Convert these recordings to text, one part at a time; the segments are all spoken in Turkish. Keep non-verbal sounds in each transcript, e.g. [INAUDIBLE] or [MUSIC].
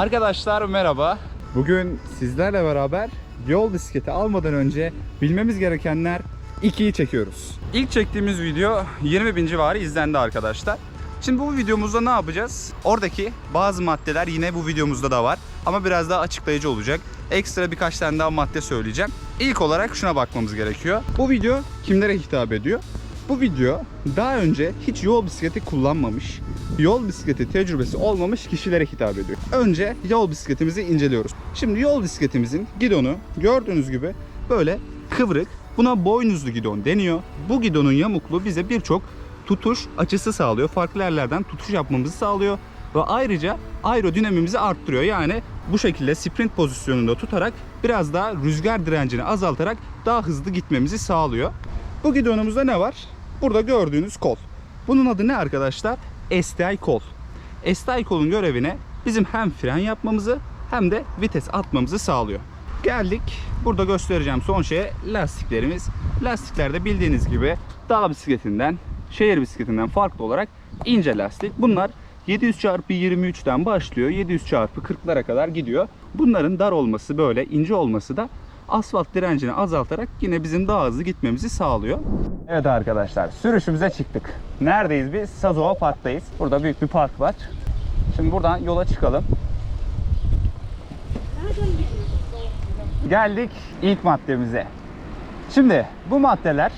Arkadaşlar merhaba. Bugün sizlerle beraber yol bisikleti almadan önce bilmemiz gerekenler 2'yi çekiyoruz. İlk çektiğimiz video 20 bin civarı izlendi arkadaşlar. Şimdi bu videomuzda ne yapacağız? Oradaki bazı maddeler yine bu videomuzda da var. Ama biraz daha açıklayıcı olacak. Ekstra birkaç tane daha madde söyleyeceğim. İlk olarak şuna bakmamız gerekiyor. Bu video kimlere hitap ediyor? Bu video daha önce hiç yol bisikleti kullanmamış, yol bisikleti tecrübesi olmamış kişilere hitap ediyor. Önce yol bisikletimizi inceliyoruz. Şimdi yol bisikletimizin gidonu gördüğünüz gibi böyle kıvrık. Buna boynuzlu gidon deniyor. Bu gidonun yamukluğu bize birçok tutuş açısı sağlıyor. Farklı yerlerden tutuş yapmamızı sağlıyor. Ve ayrıca aerodinamimizi arttırıyor. Yani bu şekilde sprint pozisyonunda tutarak biraz daha rüzgar direncini azaltarak daha hızlı gitmemizi sağlıyor. Bu gidonumuzda ne var? Burada gördüğünüz kol. Bunun adı ne arkadaşlar? STI kol. STI kolun görevine bizim hem fren yapmamızı hem de vites atmamızı sağlıyor. Geldik. Burada göstereceğim son şeye lastiklerimiz. Lastiklerde bildiğiniz gibi dağ bisikletinden, şehir bisikletinden farklı olarak ince lastik. Bunlar 700 çarpı 23'ten başlıyor. 700 çarpı 40'lara kadar gidiyor. Bunların dar olması böyle ince olması da asfalt direncini azaltarak yine bizim daha hızlı gitmemizi sağlıyor. Evet arkadaşlar sürüşümüze çıktık. Neredeyiz biz? Sazova Park'tayız. Burada büyük bir park var. Şimdi buradan yola çıkalım. Geldik ilk maddemize. Şimdi bu maddeler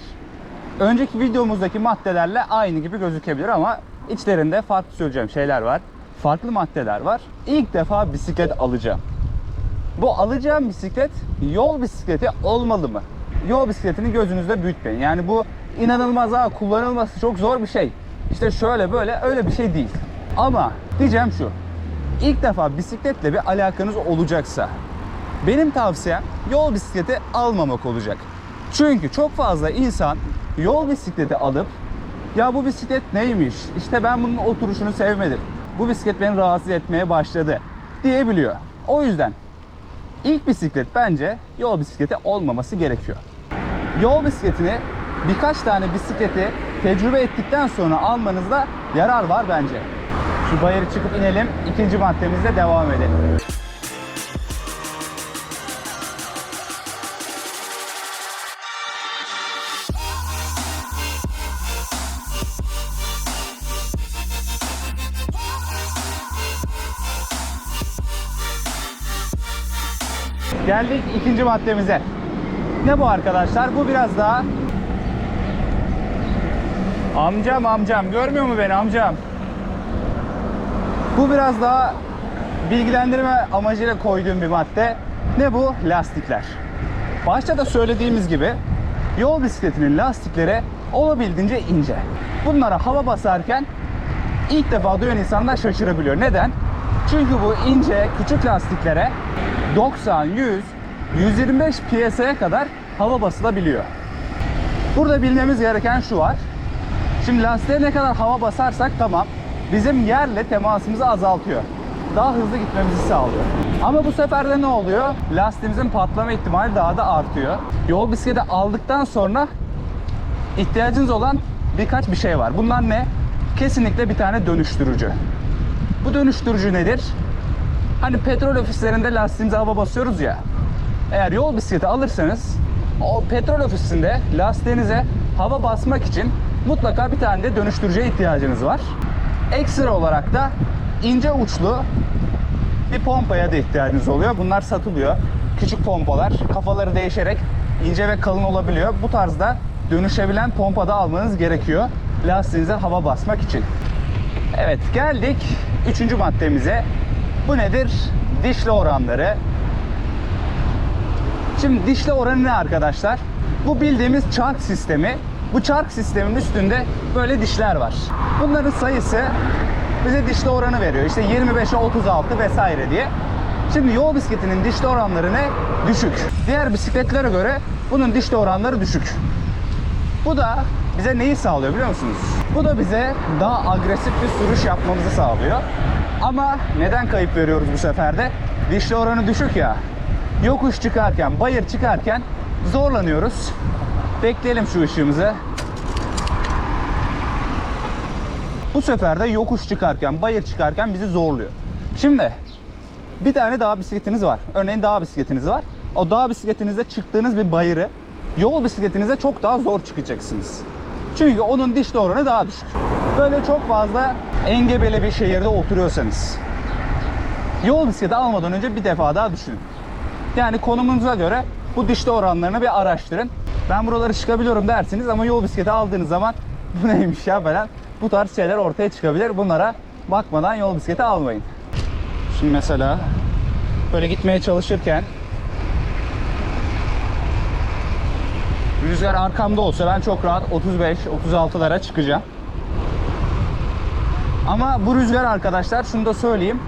önceki videomuzdaki maddelerle aynı gibi gözükebilir ama içlerinde farklı söyleyeceğim şeyler var. Farklı maddeler var. İlk defa bisiklet alacağım. Bu alacağım bisiklet yol bisikleti olmalı mı? Yol bisikletini gözünüzde büyütmeyin. Yani bu inanılmaz ha kullanılması çok zor bir şey. İşte şöyle böyle öyle bir şey değil. Ama diyeceğim şu. İlk defa bisikletle bir alakanız olacaksa benim tavsiyem yol bisikleti almamak olacak. Çünkü çok fazla insan yol bisikleti alıp ya bu bisiklet neymiş? İşte ben bunun oturuşunu sevmedim. Bu bisiklet beni rahatsız etmeye başladı diyebiliyor. O yüzden ilk bisiklet bence yol bisikleti olmaması gerekiyor. Yol bisikletini birkaç tane bisikleti tecrübe ettikten sonra almanızda yarar var bence. Şu bayırı çıkıp inelim. ikinci maddemizle devam edelim. Geldik ikinci maddemize. Ne bu arkadaşlar? Bu biraz daha Amcam amcam görmüyor mu beni amcam? Bu biraz daha bilgilendirme amacıyla koyduğum bir madde. Ne bu? Lastikler. Başta da söylediğimiz gibi yol bisikletinin lastikleri olabildiğince ince. Bunlara hava basarken ilk defa duyan insanlar şaşırabiliyor. Neden? Çünkü bu ince küçük lastiklere 90, 100, 125 psi'ye kadar hava basılabiliyor. Burada bilmemiz gereken şu var. Şimdi lastiğe ne kadar hava basarsak tamam bizim yerle temasımızı azaltıyor. Daha hızlı gitmemizi sağlıyor. Ama bu sefer de ne oluyor? Lastiğimizin patlama ihtimali daha da artıyor. Yol bisikleti aldıktan sonra ihtiyacınız olan birkaç bir şey var. Bunlar ne? Kesinlikle bir tane dönüştürücü. Bu dönüştürücü nedir? Hani petrol ofislerinde lastiğimize hava basıyoruz ya. Eğer yol bisikleti alırsanız o petrol ofisinde lastiğinize hava basmak için mutlaka bir tane de dönüştürücüye ihtiyacınız var. Ekstra olarak da ince uçlu bir pompaya da ihtiyacınız oluyor. Bunlar satılıyor. Küçük pompalar kafaları değişerek ince ve kalın olabiliyor. Bu tarzda dönüşebilen pompa da almanız gerekiyor. Lastiğinize hava basmak için. Evet geldik üçüncü maddemize. Bu nedir? Dişli oranları. Şimdi dişli oranı ne arkadaşlar? Bu bildiğimiz çark sistemi. Bu çark sistemin üstünde böyle dişler var. Bunların sayısı bize dişli oranı veriyor. İşte 25'e 36 vesaire diye. Şimdi yol bisikletinin dişli oranları ne? Düşük. Diğer bisikletlere göre bunun dişli oranları düşük. Bu da bize neyi sağlıyor biliyor musunuz? Bu da bize daha agresif bir sürüş yapmamızı sağlıyor. Ama neden kayıp veriyoruz bu sefer de? Dişli oranı düşük ya. Yokuş çıkarken, bayır çıkarken zorlanıyoruz. Bekleyelim şu ışığımızı. Bu sefer de yokuş çıkarken, bayır çıkarken bizi zorluyor. Şimdi Bir tane dağ bisikletiniz var. Örneğin dağ bisikletiniz var. O dağ bisikletinizde çıktığınız bir bayırı yol bisikletinize çok daha zor çıkacaksınız. Çünkü onun diş oranı daha düşük. Böyle çok fazla engebeli bir şehirde oturuyorsanız yol bisikleti almadan önce bir defa daha düşünün. Yani konumunuza göre bu dişli oranlarını bir araştırın. Ben buraları çıkabiliyorum dersiniz ama yol bisikleti aldığınız zaman [LAUGHS] bu neymiş ya falan bu tarz şeyler ortaya çıkabilir. Bunlara bakmadan yol bisikleti almayın. Şimdi mesela böyle gitmeye çalışırken rüzgar arkamda olsa ben çok rahat 35-36'lara çıkacağım. Ama bu rüzgar arkadaşlar şunu da söyleyeyim.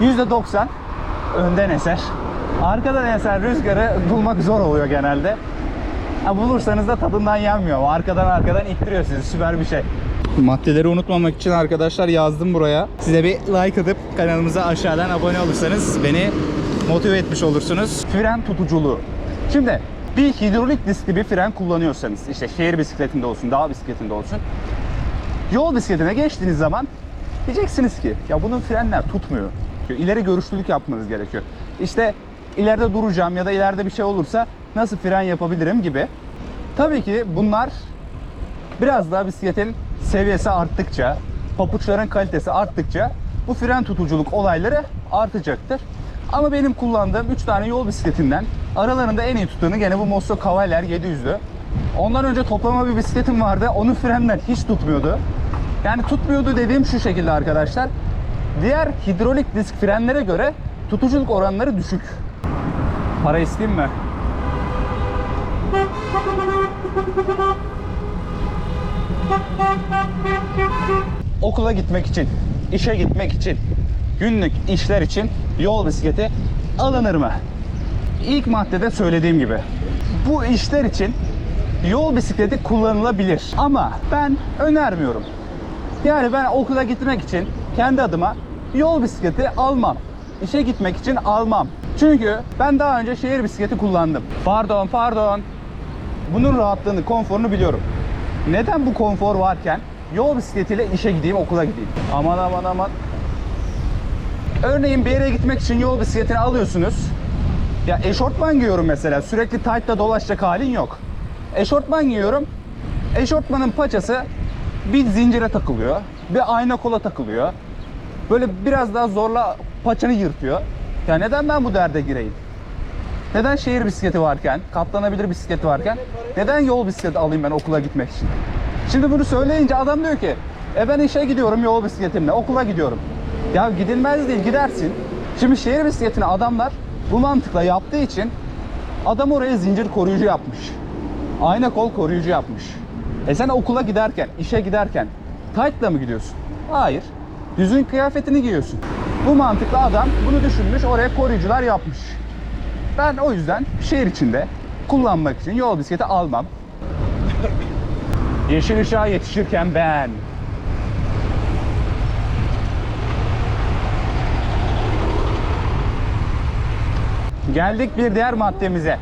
%90 önden eser. Arkadan esen rüzgarı bulmak zor oluyor genelde. Ha, bulursanız da tadından yenmiyor. Arkadan arkadan ittiriyor sizi. Süper bir şey. Maddeleri unutmamak için arkadaşlar yazdım buraya. Size bir like atıp kanalımıza aşağıdan abone olursanız beni motive etmiş olursunuz. Fren tutuculuğu. Şimdi bir hidrolik diskli bir fren kullanıyorsanız işte şehir bisikletinde olsun, dağ bisikletinde olsun yol bisikletine geçtiğiniz zaman diyeceksiniz ki ya bunun frenler tutmuyor. İleri görüşlülük yapmanız gerekiyor. İşte ileride duracağım ya da ileride bir şey olursa nasıl fren yapabilirim gibi. Tabii ki bunlar biraz daha bisikletin seviyesi arttıkça, papuçların kalitesi arttıkça bu fren tutuculuk olayları artacaktır. Ama benim kullandığım 3 tane yol bisikletinden aralarında en iyi tutanı gene bu Mosso Cavalier 700'dü. Ondan önce toplama bir bisikletim vardı. Onun frenler hiç tutmuyordu. Yani tutmuyordu dediğim şu şekilde arkadaşlar. Diğer hidrolik disk frenlere göre tutuculuk oranları düşük. Para isteyeyim mi? Okula gitmek için, işe gitmek için, günlük işler için yol bisikleti alınır mı? İlk maddede söylediğim gibi bu işler için yol bisikleti kullanılabilir ama ben önermiyorum. Yani ben okula gitmek için kendi adıma yol bisikleti almam. İşe gitmek için almam. Çünkü ben daha önce şehir bisikleti kullandım. Pardon, pardon. Bunun rahatlığını, konforunu biliyorum. Neden bu konfor varken yol bisikletiyle işe gideyim, okula gideyim? Aman aman aman. Örneğin bir yere gitmek için yol bisikletini alıyorsunuz. Ya eşortman giyiyorum mesela. Sürekli tight'la dolaşacak halin yok. Eşortman giyiyorum. Eşortmanın paçası bir zincire takılıyor. Bir ayna kola takılıyor. Böyle biraz daha zorla paçanı yırtıyor. Ya neden ben bu derde gireyim? Neden şehir bisikleti varken, katlanabilir bisiklet varken neden yol bisikleti alayım ben okula gitmek için? Şimdi bunu söyleyince adam diyor ki e ben işe gidiyorum yol bisikletimle, okula gidiyorum. Ya gidilmez değil, gidersin. Şimdi şehir bisikletini adamlar bu mantıkla yaptığı için adam oraya zincir koruyucu yapmış. Ayna kol koruyucu yapmış. E sen okula giderken, işe giderken tight'la mı gidiyorsun? Hayır. Düzgün kıyafetini giyiyorsun. Bu mantıkla adam bunu düşünmüş, oraya koruyucular yapmış. Ben o yüzden şehir içinde kullanmak için yol bisikleti almam. [LAUGHS] Yeşil ışığa yetişirken ben. Geldik bir diğer maddemize.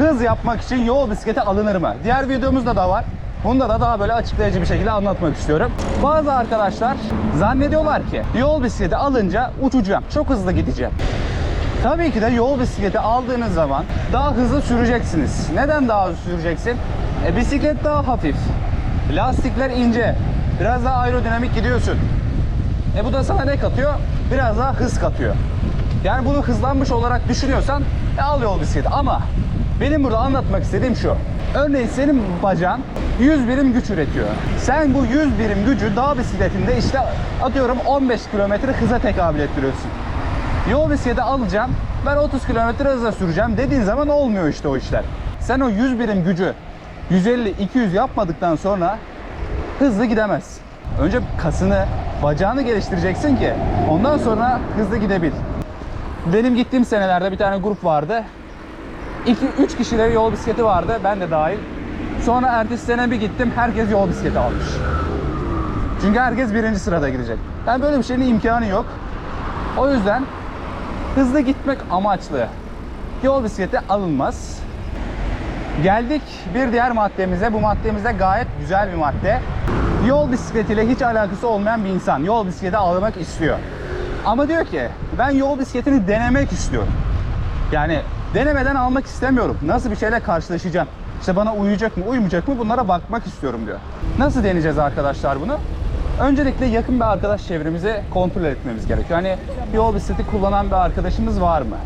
Hız yapmak için yol bisikleti alınır mı? Diğer videomuzda da var. Bunda da daha böyle açıklayıcı bir şekilde anlatmak istiyorum. Bazı arkadaşlar zannediyorlar ki yol bisikleti alınca uçacağım, çok hızlı gideceğim. Tabii ki de yol bisikleti aldığınız zaman daha hızlı süreceksiniz. Neden daha hızlı süreceksin? E, bisiklet daha hafif. Lastikler ince. Biraz daha aerodinamik gidiyorsun. E bu da sana ne katıyor? Biraz daha hız katıyor. Yani bunu hızlanmış olarak düşünüyorsan e, al yol bisikleti. Ama benim burada anlatmak istediğim şu. Örneğin senin bacağın 100 birim güç üretiyor. Sen bu 100 birim gücü dağ bisikletinde işte atıyorum 15 kilometre hıza tekabül ettiriyorsun. Yol bisikleti alacağım, ben 30 kilometre hızla süreceğim dediğin zaman olmuyor işte o işler. Sen o 100 birim gücü 150-200 yapmadıktan sonra hızlı gidemezsin. Önce kasını, bacağını geliştireceksin ki ondan sonra hızlı gidebil. Benim gittiğim senelerde bir tane grup vardı. 2-3 kişileri yol bisikleti vardı, ben de dahil. Sonra ertesi sene bir gittim, herkes yol bisikleti almış. Çünkü herkes birinci sırada gidecek. Yani böyle bir şeyin imkanı yok. O yüzden hızlı gitmek amaçlı yol bisikleti alınmaz. Geldik bir diğer maddemize. Bu maddemize gayet güzel bir madde. Yol bisikletiyle hiç alakası olmayan bir insan yol bisikleti almak istiyor. Ama diyor ki ben yol bisikletini denemek istiyorum. Yani denemeden almak istemiyorum. Nasıl bir şeyle karşılaşacağım? İşte bana uyuyacak mı, uymayacak mı bunlara bakmak istiyorum diyor. Nasıl deneyeceğiz arkadaşlar bunu? Öncelikle yakın bir arkadaş çevremizi kontrol etmemiz gerekiyor. Hani yol bisikleti kullanan bir arkadaşımız var mı?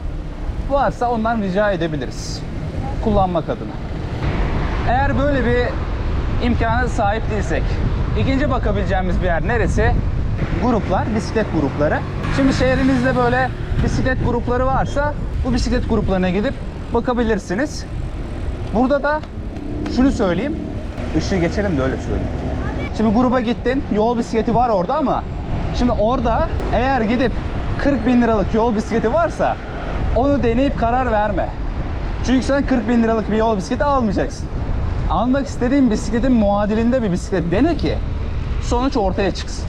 Varsa ondan rica edebiliriz. Kullanmak adına. Eğer böyle bir imkana sahip değilsek, ikinci bakabileceğimiz bir yer neresi? Gruplar, bisiklet grupları. Şimdi şehrimizde böyle bisiklet grupları varsa bu bisiklet gruplarına gidip bakabilirsiniz. Burada da şunu söyleyeyim. Işığı geçelim de öyle söyleyeyim. Şimdi gruba gittin, yol bisikleti var orada ama şimdi orada eğer gidip 40 bin liralık yol bisikleti varsa onu deneyip karar verme. Çünkü sen 40 bin liralık bir yol bisikleti almayacaksın. Almak istediğin bisikletin muadilinde bir bisiklet dene ki sonuç ortaya çıksın.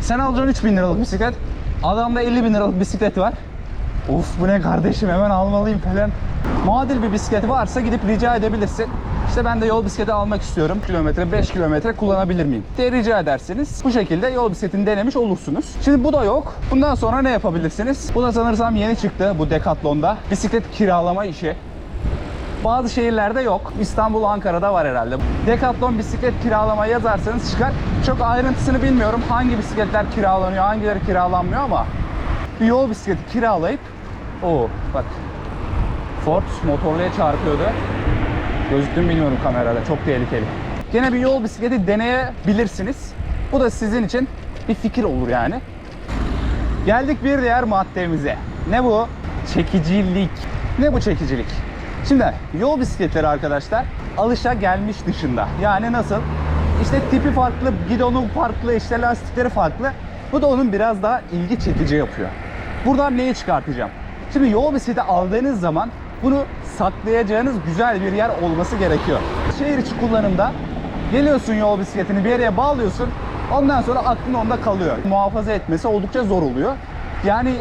Sen alacaksın 3 bin liralık bisiklet, adamda 50 bin liralık bisiklet var. Of bu ne kardeşim hemen almalıyım falan. Muadil bir bisiklet varsa gidip rica edebilirsin. İşte ben de yol bisikleti almak istiyorum. Kilometre 5 kilometre kullanabilir miyim? diye rica edersiniz. Bu şekilde yol bisikletini denemiş olursunuz. Şimdi bu da yok. Bundan sonra ne yapabilirsiniz? Bu da sanırsam yeni çıktı bu Decathlon'da. Bisiklet kiralama işi. Bazı şehirlerde yok. İstanbul, Ankara'da var herhalde. Decathlon bisiklet kiralama yazarsanız çıkar. Çok ayrıntısını bilmiyorum. Hangi bisikletler kiralanıyor, hangileri kiralanmıyor ama bir yol bisikleti kiralayıp o bak Ford motorluya çarpıyordu. Gözüktü mü bilmiyorum kamerada. Çok tehlikeli. Gene bir yol bisikleti deneyebilirsiniz. Bu da sizin için bir fikir olur yani. Geldik bir diğer maddemize. Ne bu? Çekicilik. Ne bu çekicilik? Şimdi yol bisikletleri arkadaşlar alışa gelmiş dışında. Yani nasıl? İşte tipi farklı, gidonu farklı, işte lastikleri farklı. Bu da onun biraz daha ilgi çekici yapıyor. Buradan neyi çıkartacağım? Şimdi yol bisikleti aldığınız zaman bunu saklayacağınız güzel bir yer olması gerekiyor. Şehir içi kullanımda geliyorsun yol bisikletini bir yere bağlıyorsun. Ondan sonra aklın onda kalıyor. Muhafaza etmesi oldukça zor oluyor. Yani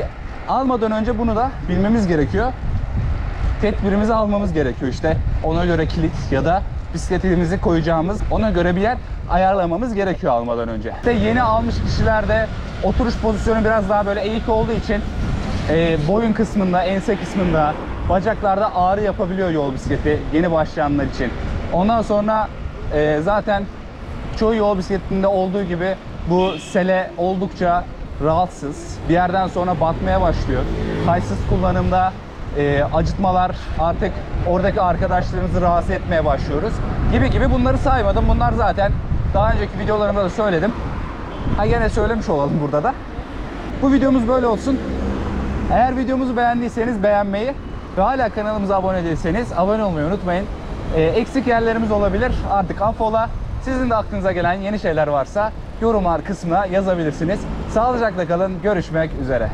almadan önce bunu da bilmemiz gerekiyor tedbirimizi almamız gerekiyor işte. Ona göre kilit ya da bisikletimizi koyacağımız ona göre bir yer ayarlamamız gerekiyor almadan önce. İşte yeni almış kişilerde oturuş pozisyonu biraz daha böyle eğik olduğu için e, boyun kısmında, ense kısmında, bacaklarda ağrı yapabiliyor yol bisikleti yeni başlayanlar için. Ondan sonra e, zaten çoğu yol bisikletinde olduğu gibi bu sele oldukça rahatsız. Bir yerden sonra batmaya başlıyor. Kaysız kullanımda e, acıtmalar artık oradaki arkadaşlarımızı rahatsız etmeye başlıyoruz. Gibi gibi bunları saymadım. Bunlar zaten daha önceki videolarımda da söyledim. Ha gene söylemiş olalım burada da. Bu videomuz böyle olsun. Eğer videomuzu beğendiyseniz beğenmeyi ve hala kanalımıza abone değilseniz abone olmayı unutmayın. E, eksik yerlerimiz olabilir. Artık affola. Sizin de aklınıza gelen yeni şeyler varsa yorumlar kısmına yazabilirsiniz. Sağlıcakla kalın. Görüşmek üzere.